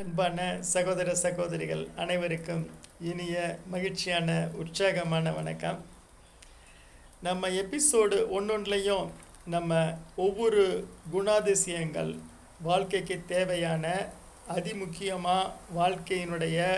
அன்பான சகோதர சகோதரிகள் அனைவருக்கும் இனிய மகிழ்ச்சியான உற்சாகமான வணக்கம். நம்ம எபிசோடு ஒன்றொன்றுலையும் நம்ம ஒவ்வொரு குணாதிசயங்கள் வாழ்க்கைக்கு தேவையான அதிமுக்கியமாக வாழ்க்கையினுடைய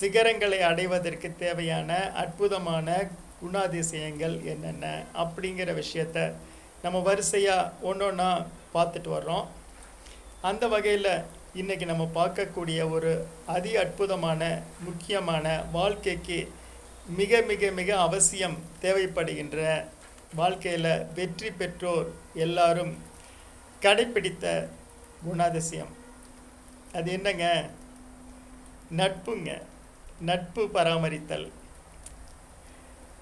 சிகரங்களை அடைவதற்கு தேவையான அற்புதமான குணாதிசயங்கள் என்னென்ன அப்படிங்கிற விஷயத்த நம்ம வரிசையாக ஒன்றொன்னா பார்த்துட்டு வர்றோம். அந்த வகையில் இன்றைக்கி நம்ம பார்க்கக்கூடிய ஒரு அதி அற்புதமான முக்கியமான வாழ்க்கைக்கு மிக மிக மிக அவசியம் தேவைப்படுகின்ற வாழ்க்கையில் வெற்றி பெற்றோர் எல்லாரும் கடைப்பிடித்த குணாதிசயம். அது என்னங்க? நட்புங்க. நட்பு பராமரித்தல்.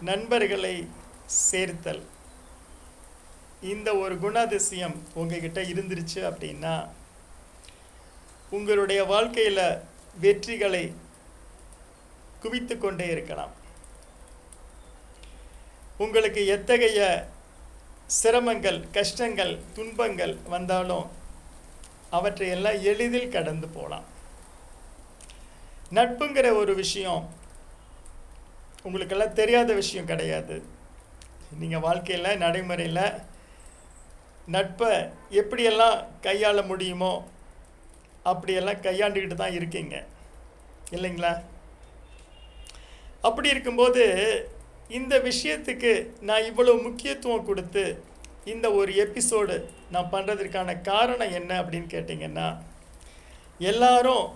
நண்பர்களை சேர்த்தல். இந்த ஒரு குணாதிசயம் உங்ககிட்ட இருந்துருச்சு அப்படின்னா உங்களுடைய வாழ்க்கையில் வெற்றிகளை குவித்து கொண்டே இருக்கலாம். உங்களுக்கு எத்தகைய சிரமங்கள் கஷ்டங்கள் துன்பங்கள் வந்தாலும் அவற்றை எல்லாம் எளிதில் கடந்து போகலாம். நட்புங்கிற ஒரு விஷயம் உங்களுக்கெல்லாம் தெரியாத விஷயம் கிடையாது. நீங்கள் வாழ்க்கையில் நடைமுறையில் நட்பை எப்படியெல்லாம் கையாள முடியுமோ அப்படியெல்லாம் கையாண்டுக்கிட்டு தான் இருக்கீங்க. இல்லைங்களா? அப்படி இருக்கும்போது இந்த விஷயத்துக்கு நான் இவ்வளோ முக்கியத்துவம் கொடுத்து இந்த ஒரு எபிசோடு நான் பண்ணுறதுக்கான காரணம் என்ன அப்படின்னு கேட்டிங்கன்னா எல்லாரும்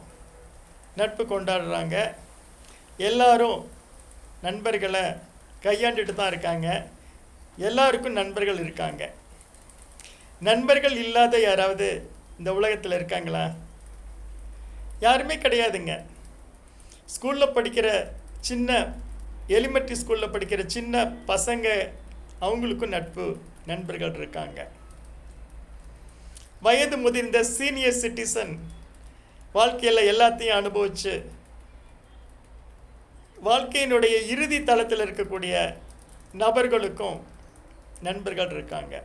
நட்பு கொண்டாடுறாங்க. எல்லாரும் நண்பர்களை கையாண்டுட்டு தான் இருக்காங்க. எல்லாருக்கும் நண்பர்கள் இருக்காங்க. நண்பர்கள் இல்லாத யாராவது இந்த உலகத்தில் இருக்காங்களா? யாருமே கிடையாதுங்க. ஸ்கூலில் படிக்கிற சின்ன எலிமெண்ட்ரி ஸ்கூலில் படிக்கிற சின்ன பசங்க அவங்களுக்கும் நட்பு நண்பர்கள் இருக்காங்க. வயது முதிர்ந்த சீனியர் சிட்டிசன் வாழ்க்கையில் எல்லாத்தையும் அனுபவிச்சு வாழ்க்கையினுடைய இறுதி தளத்தில் இருக்கக்கூடிய நபர்களுக்கும் நண்பர்கள் இருக்காங்க.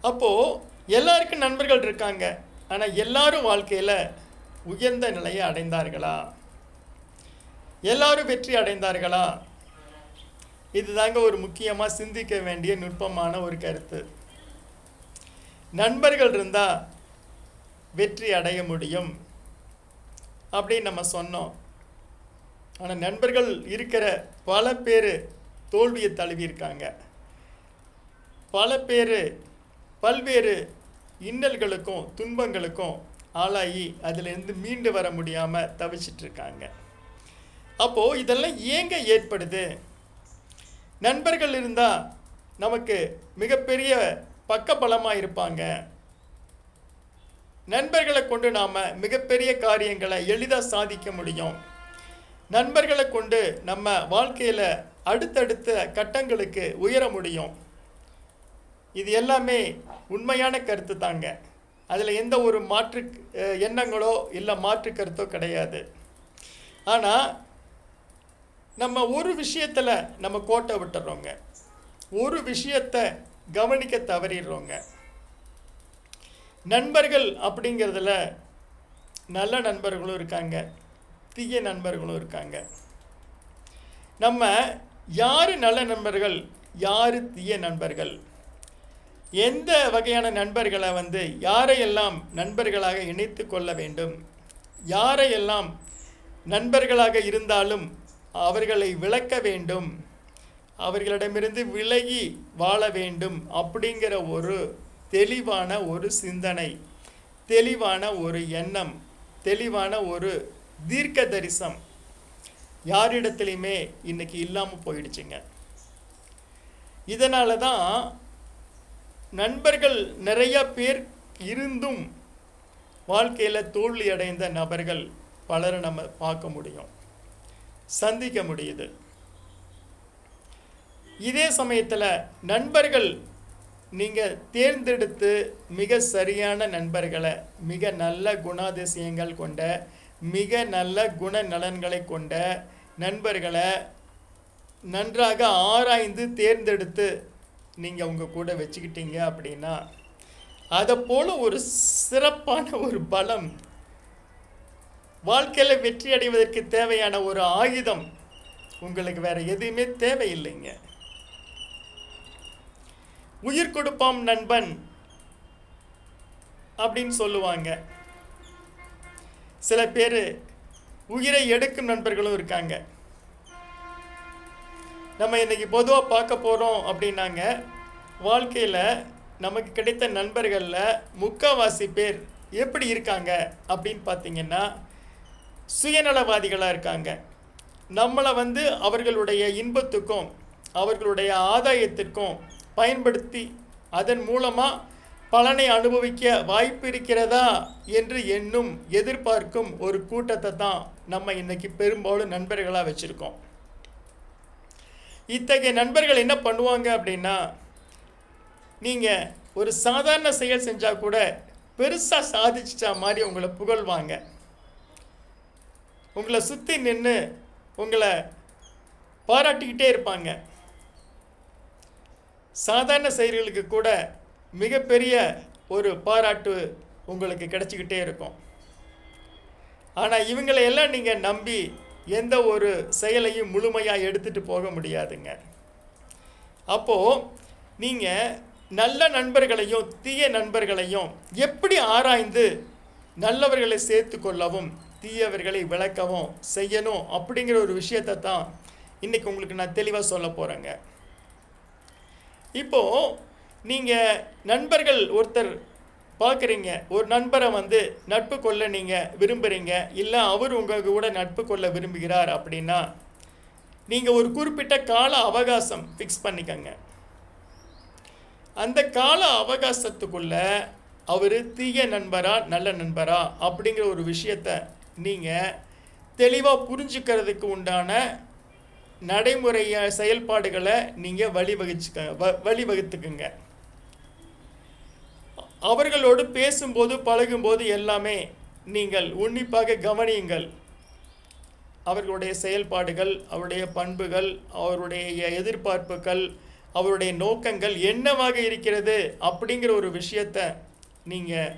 அப்போது எல்லாருக்கும் நண்பர்கள் இருக்காங்க. ஆனால் எல்லாரும் வாழ்க்கையில் உயர்ந்த நிலையை அடைந்தார்களா? எல்லாரும் வெற்றி அடைந்தார்களா? இதுதாங்க ஒரு முக்கியமாக சிந்திக்க வேண்டிய நுட்பமான ஒரு கருத்து. நண்பர்கள் இருந்தால் வெற்றி அடைய முடியும் அப்படின்னு நம்ம சொன்னோம். ஆனால் நண்பர்கள் இருக்கிற பல பேர் தோல்வியை தழுவியிருக்காங்க. பல பேர் பல்வேறு இன்னல்களுக்கும் துன்பங்களுக்கும் ஆளாகி அதிலிருந்து மீண்டு வர முடியாமல் தவிச்சிட்ருக்காங்க. அப்போது இதெல்லாம் ஏங்க ஏற்படுது? நண்பர்கள் இருந்தால் நமக்கு மிகப்பெரிய பக்கபலமாக இருப்பாங்க. நண்பர்களை கொண்டு நாம் மிகப்பெரிய காரியங்களை எளிதாக சாதிக்க முடியும். நண்பர்களை கொண்டு நம்ம வாழ்க்கையில் அடுத்தடுத்த கட்டங்களுக்கு உயர முடியும். இது எல்லாமே உண்மையான கருத்து தாங்க. அதில் எந்த ஒரு மாற்று எண்ணங்களோ இல்லை மாற்று கருத்தோ கிடையாது. ஆனால் நம்ம ஒரு விஷயத்தில் நம்ம கோட்டை விட்டுறோங்க. ஒரு விஷயத்தை கவனிக்க தவறிடுறோங்க. நண்பர்கள் அப்படிங்கிறதுல நல்ல நண்பர்களும் இருக்காங்க. தீய நண்பர்களும் இருக்காங்க. நம்ம யார் நல்ல நண்பர்கள்? யார் தீய நண்பர்கள்? எந்த வகையான நண்பர்களை வந்து யாரையெல்லாம் நண்பர்களாக இணைத்து கொள்ள வேண்டும்? யாரையெல்லாம் நண்பர்களாக இருந்தாலும் அவர்களை விளக்க வேண்டும். அவர்களிடமிருந்து விலகி வாழ வேண்டும் அப்படிங்கிற ஒரு தெளிவான ஒரு சிந்தனை தெளிவான ஒரு எண்ணம் தெளிவான ஒரு தீர்க்க தரிசம் யாரிடத்துலையுமே இன்றைக்கி இல்லாமல் போயிடுச்சுங்க. இதனால தான் நண்பர்கள் நிறைய பேர் இருந்தும் வாழ்க்கையில் தோல்வி அடைந்த நபர்கள் பலரை நம்ம பார்க்க முடியும். சந்திக்க முடியுது. இதே சமயத்தில் நண்பர்கள் நீங்கள் தேர்ந்தெடுத்து மிக சரியான நண்பர்களை மிக நல்ல குணாதிசயங்கள் கொண்ட மிக நல்ல குண நலன்களை கொண்ட நண்பர்களை நன்றாக ஆராய்ந்து தேர்ந்தெடுத்து நீங்கள் உங்கள் கூட வச்சுக்கிட்டீங்க அப்படின்னா அதை போல் ஒரு சிறப்பான ஒரு பலம் வாழ்க்கையில் வெற்றி அடைவதற்கு தேவையான ஒரு ஆயுதம் உங்களுக்கு வேற எதுவுமே தேவையில்லைங்க. உயிர் கொடுப்பாம் நண்பன் அப்படின்னு சொல்லுவாங்க. சில பேர் உயிரை எடுக்கும் நண்பர்களும் இருக்காங்க. நம்ம இன்றைக்கி பொதுவாக பார்க்க போகிறோம் அப்படின்னாங்க. வாழ்க்கையில் நமக்கு கிடைத்த நண்பர்களில் முக்கால்வாசி பேர் எப்படி இருக்காங்க அப்படின்னு பார்த்தீங்கன்னா சுயநலவாதிகளாக இருக்காங்க. நம்மளை வந்து அவர்களுடைய இன்பத்துக்கும் அவர்களுடைய ஆதாயத்திற்கும் பயன்படுத்தி அதன் மூலமாக பலனை அனுபவிக்க வாய்ப்பு இருக்கிறதா என்று எண்ணும் எதிர்பார்க்கும் ஒரு கூட்டத்தை தான் நம்ம இன்றைக்கி பெரும்பாலும் நண்பர்களாக வச்சுருக்கோம். இத்தகைய நண்பர்கள் என்ன பண்ணுவாங்க அப்படின்னா நீங்கள் ஒரு சாதாரண செயல் செஞ்சால் கூட பெருசாக சாதிச்சிட்டா மாதிரி உங்களை புகழ்வாங்க. உங்களை சுற்றி நின்று உங்களை பாராட்டிக்கிட்டே இருப்பாங்க. சாதாரண செயல்களுக்கு கூட மிகப்பெரிய ஒரு பாராட்டு உங்களுக்கு கிடச்சிக்கிட்டே இருக்கும். ஆனால் இவங்களை எல்லாம் நீங்கள் நம்பி எந்த ஒரு செயலையும் முழுமையாக எடுத்துகிட்டு போக முடியாதுங்க. அப்போது நீங்கள் நல்ல நண்பர்களையும் தீய நண்பர்களையும் எப்படி ஆராய்ந்து நல்லவர்களை சேர்த்து கொள்ளவும் தீயவர்களை விளக்கவும் செய்யணும் அப்படிங்கிற ஒரு விஷயத்தை தான் இன்றைக்கி உங்களுக்கு நான் தெளிவாக சொல்ல போகிறேங்க இப்போது நீங்கள் நண்பர்கள் ஒருத்தர் பார்க்குறீங்க. ஒரு நண்பரை வந்து நட்பு கொள்ள நீங்கள் விரும்புகிறீங்க இல்லை அவர் உங்கள் கூட நட்பு கொள்ள விரும்புகிறார் அப்படின்னா நீங்கள் ஒரு குறிப்பிட்ட கால அவகாசம் ஃபிக்ஸ் பண்ணிக்கங்க. அந்த கால அவகாசத்துக்குள்ள அவர் தீய நண்பரா நல்ல நண்பரா அப்படிங்கிற ஒரு விஷயத்த நீங்கள் தெளிவாக புரிஞ்சுக்கிறதுக்கு உண்டான நடைமுறைய செயல்பாடுகளை நீங்கள் வழிவகுச்சுக்க வ வழிவகுத்துக்குங்க. அவர்களோடு பேசும்போது பழகும்போது எல்லாமே நீங்கள் உன்னிப்பாக கவனியுங்கள். அவர்களுடைய செயல்பாடுகள் அவருடைய பண்புகள் அவருடைய எதிர்பார்ப்புகள் அவருடைய நோக்கங்கள் என்னவாக இருக்கிறது அப்படிங்கிற ஒரு விஷயத்த நீங்கள்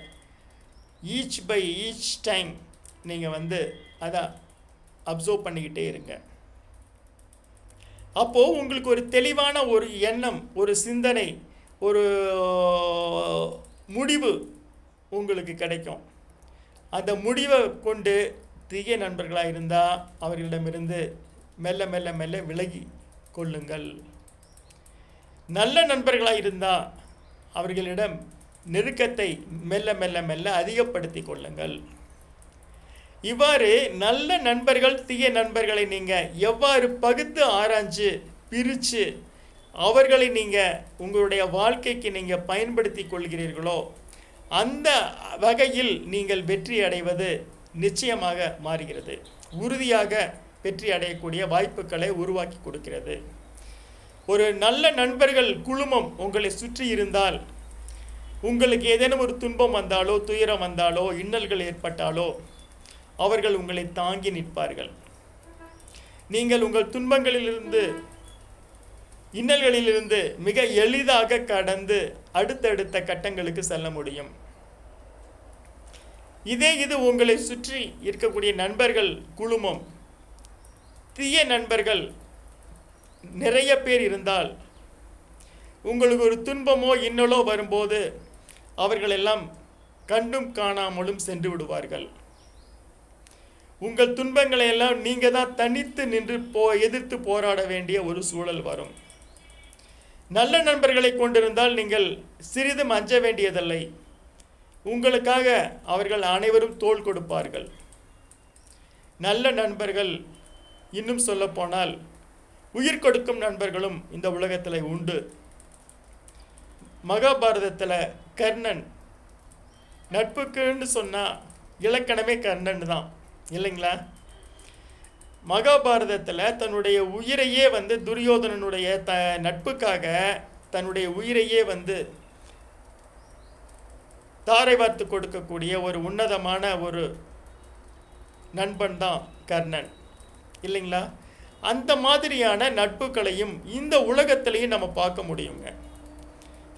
ஈச் பை ஈச் டைம் நீங்கள் வந்து அதை அப்சர்வ் பண்ணிக்கிட்டே இருங்க. அப்போது உங்களுக்கு ஒரு தெளிவான ஒரு எண்ணம் ஒரு சிந்தனை ஒரு முடிவு உங்களுக்கு கிடைக்கும். அந்த முடிவை கொண்டு தீய நண்பர்களாக இருந்தால் அவர்களிடமிருந்து மெல்ல மெல்ல மெல்ல விலகி கொள்ளுங்கள். நல்ல நண்பர்களாக இருந்தால் அவர்களிடம் நெருக்கத்தை மெல்ல மெல்ல மெல்ல அதிகப்படுத்தி கொள்ளுங்கள். இவ்வாறு நல்ல நண்பர்கள் தீய நண்பர்களை நீங்கள் எவ்வாறு பகுத்து ஆராய்ஞ்சு பிரித்து அவர்களை நீங்கள் உங்களுடைய வாழ்க்கைக்கு நீங்கள் பயன்படுத்தி கொள்கிறீர்களோ அந்த வகையில் நீங்கள் வெற்றி அடைவது நிச்சயமாக மாறுகிறது. உறுதியாக வெற்றி அடையக்கூடிய வாய்ப்புகளை உருவாக்கி கொடுக்கிறது. ஒரு நல்ல நண்பர்கள் குழுமம் உங்களை சுற்றி இருந்தால் உங்களுக்கு ஏதேனும் ஒரு துன்பம் வந்தாலோ துயரம் வந்தாலோ இன்னல்கள் ஏற்பட்டாலோ அவர்கள் உங்களை தாங்கி நிற்பார்கள். நீங்கள் உங்கள் துன்பங்களிலிருந்து இன்னல்களிலிருந்து மிக எளிதாக கடந்து அடுத்தடுத்த கட்டங்களுக்கு செல்ல முடியும். இதே இது உங்களை சுற்றி இருக்கக்கூடிய நண்பர்கள் குழுமம். தீய நண்பர்கள் நிறைய பேர் இருந்தால் உங்களுக்கு ஒரு துன்பமோ இன்னலோ வரும்போது அவர்களெல்லாம் கண்டும் காணாமலும் சென்று விடுவார்கள். உங்கள் துன்பங்களை எல்லாம் நீங்கள் தான் தனித்து நின்று போ எதிர்த்து போராட வேண்டிய ஒரு சூழல் வரும். நல்ல நண்பர்களை கொண்டிருந்தால் நீங்கள் சிறிதும் அஞ்ச வேண்டியதில்லை. உங்களுக்காக அவர்கள் அனைவரும் தோள் கொடுப்பார்கள். நல்ல நண்பர்கள் இன்னும் சொல்லப்போனால் உயிர் கொடுக்கும் நண்பர்களும் இந்த உலகத்தில் உண்டு. மகாபாரதத்தில் கர்ணன் நட்புக்குன்னு சொன்னால் இலக்கணமே கர்ணன் தான். இல்லைங்களா? மகாபாரதத்தில் தன்னுடைய உயிரையே வந்து துரியோதனனுடைய த நட்புக்காக தன்னுடைய உயிரையே வந்து தாரை வார்த்து கொடுக்கக்கூடிய ஒரு உன்னதமான ஒரு நண்பன் தான் கர்ணன். இல்லைங்களா? அந்த மாதிரியான நட்புகளையும் இந்த உலகத்திலையும் நம்ம பார்க்க முடியுங்க.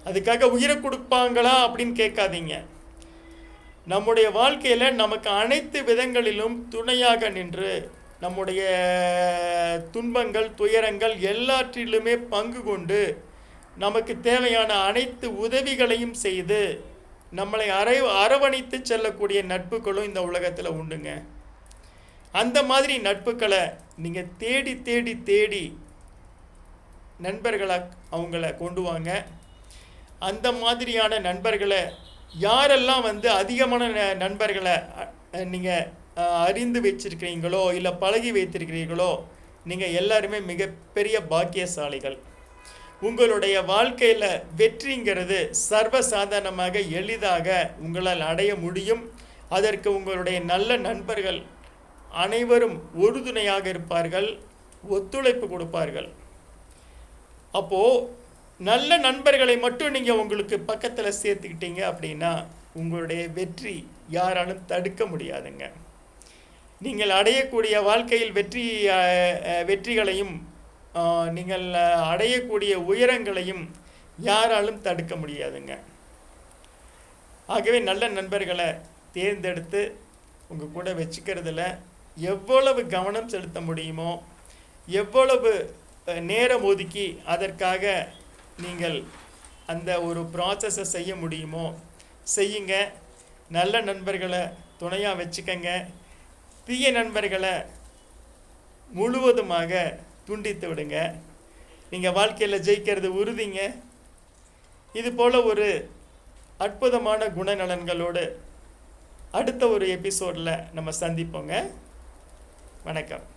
அதுக்காக உயிரை கொடுப்பாங்களா அப்படின்னு கேட்காதீங்க. நம்முடைய வாழ்க்கையில் நமக்கு அனைத்து விதங்களிலும் துணையாக நின்று நம்முடைய துன்பங்கள் துயரங்கள் எல்லாற்றிலுமே பங்கு கொண்டு நமக்கு தேவையான அனைத்து உதவிகளையும் செய்து நம்மளை அரை அரவணைத்து செல்லக்கூடிய நட்புகளும் இந்த உலகத்தில் உண்டுங்க. அந்த மாதிரி நட்புகளை நீங்கள் தேடி தேடி தேடி நண்பர்களை அவங்கள கொண்டு வாங்க. அந்த மாதிரியான நண்பர்களை யாரெல்லாம் வந்து அதிகமான ந- நண்பர்களை நீங்கள் அறிந்து வச்சிருக்கிறீங்களோ இல்லை பழகி வைத்திருக்கிறீர்களோ நீங்கள் எல்லாருமே மிகப்பெரிய பாக்கியசாலிகள். உங்களுடைய வாழ்க்கையில் வெற்றிங்கிறது சர்வசாதாரணமாக எளிதாக உங்களால் அடைய முடியும். அதற்கு உங்களுடைய நல்ல நண்பர்கள் அனைவரும் உறுதுணையாக இருப்பார்கள் ஒத்துழைப்பு கொடுப்பார்கள். அப்போது நல்ல நண்பர்களை மட்டும் நீங்கள் உங்களுக்கு பக்கத்தில் சேர்த்துக்கிட்டீங்க அப்படின்னா உங்களுடைய வெற்றி யாராலும் தடுக்க முடியாதுங்க. நீங்கள் அடையக்கூடிய வாழ்க்கையில் வெற்றி வெற்றிகளையும் நீங்கள் அடையக்கூடிய உயரங்களையும் யாராலும் தடுக்க முடியாதுங்க. ஆகவே நல்ல நண்பர்களை தேர்ந்தெடுத்து உங்கள் கூட வச்சுக்கிறதுல எவ்வளவு கவனம் செலுத்த முடியுமோ எவ்வளவு நேரம் ஒதுக்கி அதற்காக நீங்கள் அந்த ஒரு ப்ராசஸை செய்ய முடியுமோ செய்யுங்க. நல்ல நண்பர்களை துணையாக வச்சுக்கங்க. தீய நண்பர்களை முழுவதுமாக துண்டித்து விடுங்க. நீங்கள் வாழ்க்கையில் ஜெயிக்கிறது உறுதிங்க. இது போல் ஒரு அற்புதமான குணநலன்களோடு அடுத்த ஒரு எபிசோடில் நம்ம சந்திப்போங்க. வணக்கம்.